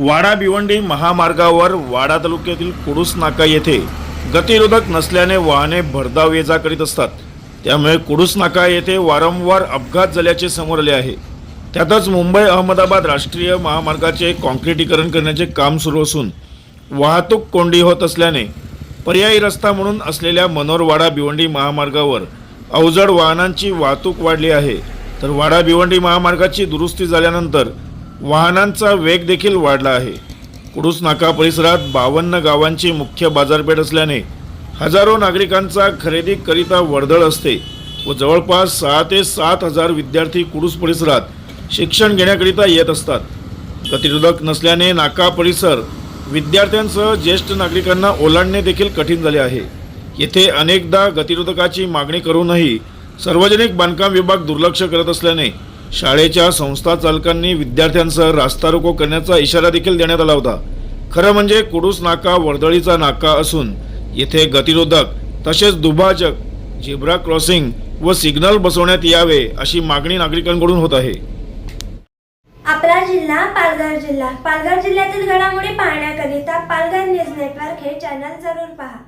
वाडा भिवंडी महामार्गावर वाडा तालुक्यातील कुडूस नाका येथे गतिरोधक नसल्याने वाहने भरधाव ये जा करीत असतात. त्यामुळे कुडूस नाका येथे वारंवार अपघात झाल्याचे समोर आले आहे. त्यातच मुंबई अहमदाबाद राष्ट्रीय महामार्गाचे कॉन्क्रिटीकरण करण्याचे काम सुरू असून वाहतूक कोंडी होत असल्याने पर्यायी रस्ता म्हणून असलेल्या मनोरवाडा भिवंडी महामार्गावर अवजड वाहनांची वाहतूक वाढली आहे. तर वाडा भिवंडी महामार्गाची दुरुस्ती झाल्यानंतर वाहनांचा वेग देखील वाढला आहे. कुडूस नाका परिसरात बावन्न गावांची मुख्य बाजारपेठ असल्याने हजारो नागरिकांचा खरेदीकरिता वर्दळ असते व जवळपास सहा ते सात हजार विद्यार्थी कुडूस परिसरात शिक्षण घेण्याकरिता येत असतात. गतिरोधक नसल्याने नाका परिसर विद्यार्थ्यांसह ज्येष्ठ नागरिकांना ओलांडणे देखील कठीण झाले आहे. येथे अनेकदा गतिरोधकाची मागणी करूनही सार्वजनिक बांधकाम विभाग दुर्लक्ष करत असल्याने शाळेच्या संस्था चालकांनी विद्यार्थ्यांसह रास्ता रोको करण्याचा इशारा देखील देण्यात आला होता. खरं म्हणजे कुडूस नाका वर्दळीचा नाका असून येथे गतिरोधक तसेच दुभाजक झेब्रा क्रॉसिंग व सिग्नल बसवण्यात यावे अशी मागणी नागरिकांकडून होत आहे. आपला जिल्हा पालघर जिल्हा. पालघर जिल्ह्यातील घडामोडी पाहण्याकरिता पालघर न्यूज नेटवर्क हे चॅनल जरूर पहा.